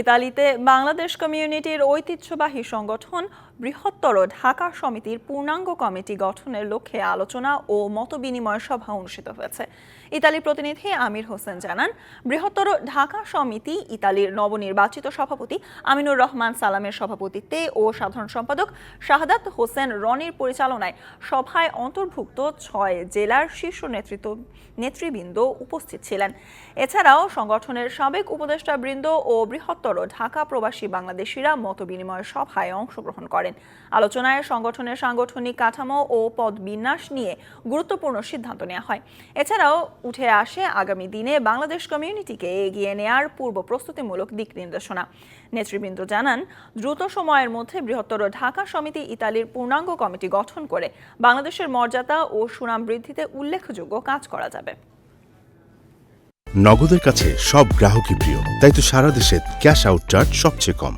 ইতালিতে বাংলাদেশ কমিউনিটির ঐতিহ্যবাহী সংগঠন বৃহত্তর ঢাকা সমিতির পূর্ণাঙ্গ কমিটি গঠনের লক্ষ্যে আলোচনা ও মতবিনিময় সভা অনুষ্ঠিত হয়েছে। ইতালি প্রতিনিধি আমির হোসেন জানান, বৃহত্তর ঢাকা সমিতি ইতালির নবনির্বাচিত সভাপতি আমিনুর রহমান সালামের সভাপতিত্বে ও সাধারণ সম্পাদক শাহাদাত হোসেন রনির পরিচালনায় সভায় অন্তর্ভুক্ত ছয় জেলার শীর্ষ নেতৃত্ব নেতৃবৃন্দ উপস্থিত ছিলেন। এছাড়াও সংগঠনের সাবেক উপদেষ্টাবৃন্দ ও বৃহত্তর ঢাকা প্রবাসী বাংলাদেশিরা মতবিনিময় সভায় অংশগ্রহণ করেন। আলোচনায় সংগঠনের সাংগঠনিক কাঠামো ও পদ বিন্যাস নিয়ে গুরুত্বপূর্ণ সিদ্ধান্ত নেওয়া হয়। এছাড়াও উঠে আসে আগামী দিনে বাংলাদেশ কমিউনিটিকে এগিয়ে নেয়ার পূর্ব প্রস্তুতিমূলক দিক নির্দেশনা। নেতৃবৃন্দ জানান, দ্রুত সময়ের মধ্যে বৃহত্তর ঢাকা সমিতি ইতালির পূর্ণাঙ্গ কমিটি গঠন করে বাংলাদেশের মর্যাদা ও সুনাম বৃদ্ধিতে উল্লেখযোগ্য কাজ করা যাবে। নগদের কাছে সব গ্রাহকই প্রিয়। তাই তো সারা দেশে ক্যাশ আউট চার্জ সবচেয়ে কম।